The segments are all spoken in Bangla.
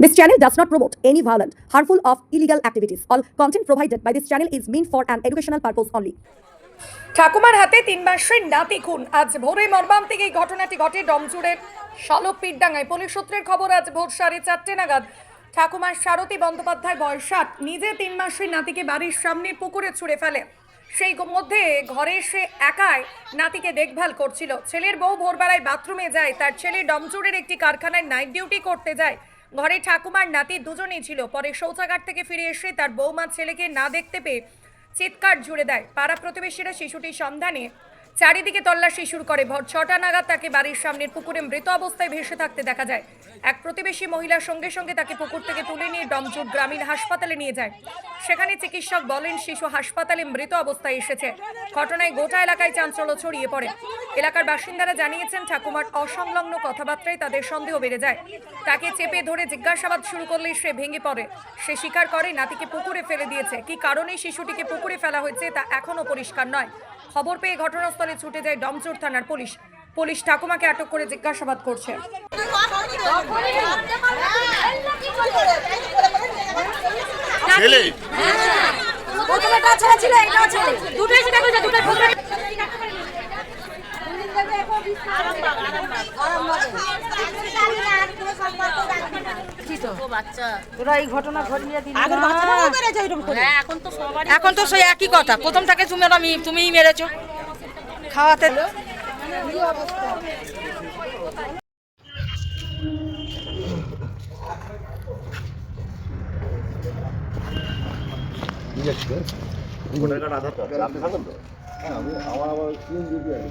This channel does not promote any violent, harmful, or illegal activities. All content provided by this channel is meant for an educational purpose only. ঠাকুমার হাতে তিন মাসের নাতি খুন। আজ ভোরে মর্মান্তিক এই ঘটনাটি ঘটে ডমজুরের শালক পীরডাঙ্গায় পুলিশ সূত্রের খবর আজ ভোর সাড়ে চারটে নাগাদ ঠাকুমার সারথী বন্দ্যোপাধ্যায় বয়স ষাট নিজে তিন মাসের নাতিকে বাড়ির সামনে পুকুরে ছুঁড়ে ফেলে। সেই মধ্যে ঘরে সে একাই নাতিকে দেখভাল করছিল। ছেলের বউ ভোরবেলায় বাথরুমে যায় তার ছেলে ডমজুরের একটি কারখানায় নাইট ডিউটি করতে যায়। ঘরে ঠাকুমার নাতি দুজনেই ছিল। পরে শৌচাগার থেকে ফিরে এসে তার বৌমা ছেলেকে না দেখতে পেয়ে চিৎকার জুড়ে দেয়। পাড়া প্রতিবেশীরা শিশুটির সন্ধানে চারিদিকে তল্লাশি শুরু করে। ভর ছটা নাগাদ তাকে বাড়ির সামনের পুকুরে মৃত অবস্থায় ভেসে থাকতে দেখা যায়। এক প্রতিবেশী মহিলার সঙ্গে সঙ্গে তাকে পুকুর থেকে তুলে নিয়ে ডমচুট গ্রামীণ হাসপাতালে নিয়ে যায়। সেখানে চিকিৎসক বলেন, শিশু হাসপাতালে মৃত অবস্থায় এসেছে। ঘটনায় গোটা এলাকায় চাঞ্চল্য ছড়িয়ে পড়ে। এলাকার বাসিন্দারা জানিয়েছেন ঠাকুমার অসংলগ্ন কথাবার্তায় তাদের সন্দেহ বেড়ে যায়। তাকে চেপে ধরে জিজ্ঞাসাবাদ শুরু করলে সে ভেঙে পড়ে। সে স্বীকার করে নাতিকে পুকুরে ফেলে দিয়েছে। কি কারণে শিশুটিকে পুকুরে ফেলা হয়েছে তা এখনও পরিষ্কার নয়। খবর পেয়ে ঘটনাস্থলে ছুটে যায় ডমচুর থানার পুলিশ। পুলিশ ঠাকুমাকে আটক করে জিজ্ঞাসাবাদ করছে। ছেলে। প্রথমেটা ছেলে ছিল এটাও ছেলে। দুটোই সেটা করেছে দুটোই প্রথমে তোরা এই ঘটনা ঘটিয়ে দিলি করে। এখন তো এখন তো সেই একই কথা। প্রথমটাকে তুমি আমি তুমিই মেরেছো। খাওয়াতে হ্যাঁ। আমার আবার তিন জিবি আছে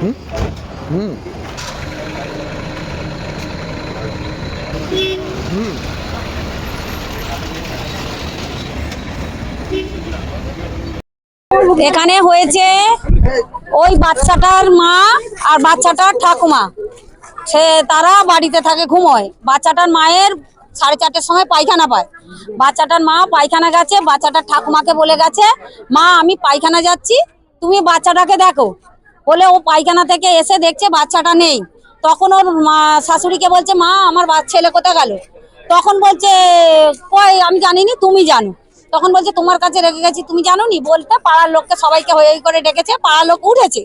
嗯。嗯。嗯。এখানে হয়েছে ওই বাচ্চাটার মা আর বাচ্চাটার ঠাকুমা। সে তারা বাড়িতে থাকে, ঘুমোয়। বাচ্চাটার মায়ের সাড়ে চারটের সময় পায়খানা পায়। বাচ্চাটার মা পায়খানা গেছে, বাচ্চাটার ঠাকুমাকে বলে গেছে, মা, আমি পায়খানা যাচ্ছি, তুমি বাচ্চাটাকে দেখো। বলে ও পায়খানা থেকে এসে দেখছে বাচ্চাটা নেই। তখন ওর মা, শাশুড়িকে বলছে, মা, আমার ছেলে কোথায় গেল? তখন বলছে, কই, আমি জানিনি, তুমি জানো। তখন বলছে, তোমার কাছে রেখে গেছি। তুমি জানো নি বলতে পাড়ার লোককে সবাইকে হয়ে করে ডেকেছে, পাড়ার লোক উঠেছে।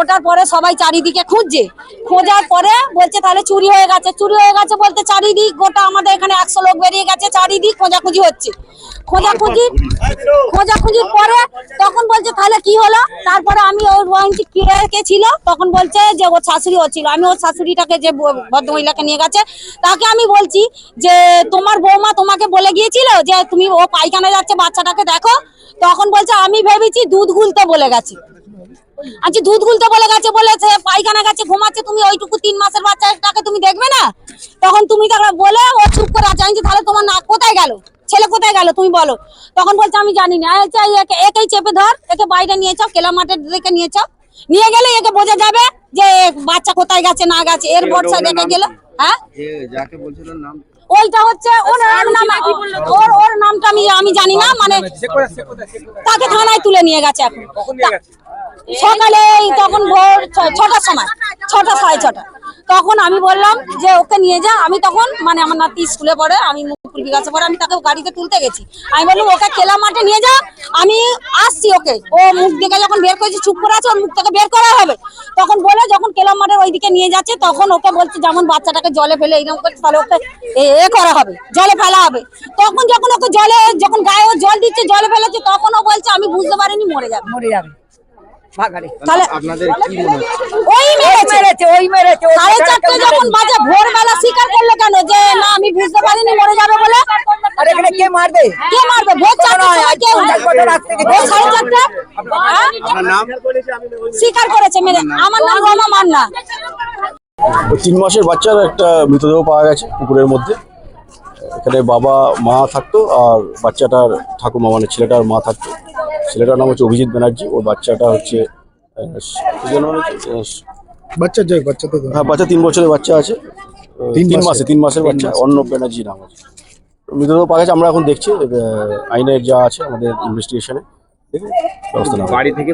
ওটার পরে সবাই চারিদিকে খুঁজছে। খোঁজার পরে বলছে, তাহলে চুরি হয়ে গেছে। চুরি হয়ে গেছে বলতে চারিদিক, গোটা আমাদের এখানে একশো লোক বেরিয়ে গেছে, চারিদিক খোঁজাখুঁজি হচ্ছে। খোঁজাখুঁজি খোঁজাখুঁজির পরে তখন বলছে, তাহলে কি হলো? তারপরে আমি ওর ওয়ারেন্টি কে ছিল, তখন বলছে যে, ওর শাশুড়ি ও ছিল। আমি ওর শাশুড়িটাকে যে ভদ্রমহিলাকে নিয়ে গেছে, তাকে আমি বলছি যে, তোমার বৌমা তোমাকে বলে গিয়েছিল যে, তুমি ও পায়খানা যাচ্ছে বাচ্চাটাকে, দেখো? তখন বলছে, আমি ভেবেছি দুধ গুলতে বলে গেছি। আচ্ছা দুধ গুলতে বলে গেছে বলে সে পায়খানা গেছে ঘুমাচ্ছে তুমি ওইটুকু তিন মাসের বাচ্চাটাকে তুমি দেখবে না? তখন তুমি তাকে বলে ও চুপ করে আছে। আমি তাহলে তোমার না কোথায় গেল? ছেলে কোথায় গেল? তুমি বলো। তখন বলছে আমি জানি না। আচ্ছা একেই চেপে ধর একে বাইরে নিয়ে যাও কেলা মাঠের দিকে নিয়ে যাও। নিয়ে গেলে একে বোঝা যাবে যে বাচ্চা কোথায় গেছে না গেছে। এর ভরসা দেখে গেল। হ্যাঁ? যাকে বলছিলেন নাম? ওইটা হচ্ছে ওর ওর নাম ওর ওর নামটা আমি আমি জানি না মানে তাকে থানায় তুলে নিয়ে গেছে এখন। সকালে তখন ভোর ছটার সময়, ছটা, সাড়ে ছটা। তখন আমি বললাম যে, ওকে নিয়ে যা। আমি তখন মানে আমার নাতি স্কুলে পড়ে, আমি মুকুল বিকাশে পড়ে, আমি তাকে গাড়িতে তুলতে গেছি। আমি বললাম, ওকে খেলা মাঠে নিয়ে যা, আমি আসছি ওকে। ও মুখ দিকে যখন বের করেছে, চুপ করে আছে, ওর মুখ থেকে বের করা হবে। তখন বলে, যখন কেলাম মাঠের ওইদিকে নিয়ে যাচ্ছে, তখন ওকে বলছে, যেমন বাচ্চাটাকে জলে ফেলে এইরকম করছে তাহলে ওকে এ করা হবে, জলে ফেলা হবে। তখন যখন ওকে জলে, যখন গায়ে ও জল দিচ্ছে, জলে ফেলেছে তখন ও বলছে, আমি বুঝতে পারিনি, মরে যাবে। মরে যাবে। বাগারে তাহলে আপনাদের কি মনে ওই মেরেছে। মেরেছে ওই মেরেছে সাড়ে চারটে যখন বাজে ভোরবেলা স্বীকার করল কেন? যে না আমি বুঝতে পারিনি মরে যাবে বলে? আর এখানে কে মারবে? কে মারবে? ভোর চারটে সময় কে ভোর সাড়ে চারটে? আপনার নাম? স্বীকার করেছে মেরে। আমার নাম রমা মান্না। ওই তিন মাসের বাচ্চার একটা মৃতদেহ পাওয়া গেছে পুকুরের মধ্যে। এখানে বাবা মা থাকতো আর বাচ্চাটার ঠাকুমা মানে ছেলেটার মা থাকতো। ছেলেটার নাম হচ্ছে অভিজিৎ ব্যানার্জি ওর বাচ্চাটা হচ্ছে আহ, কি যেন বাচ্চা যাই বাচ্চা তো হ্যাঁ বাচ্চা তিন বছরের বাচ্চা আছে। তিন তিন মাসে তিন মাসের বাচ্চা অর্ণব ব্যানার্জি নাম আছে। মৃতদেহ পাওয়া গেছে আমরা এখন দেখছি আইনের যা আছে আমাদের ইনভেস্টিগেশনে ঠিক আছে ব্যবস্থা নেওয়া হবে। বাড়ি থেকে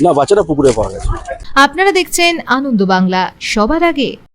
না বাচ্চাটা পুকুরে পাওয়া গেছে। আপনারা দেখছেন আনন্দ বাংলা সবার আগে।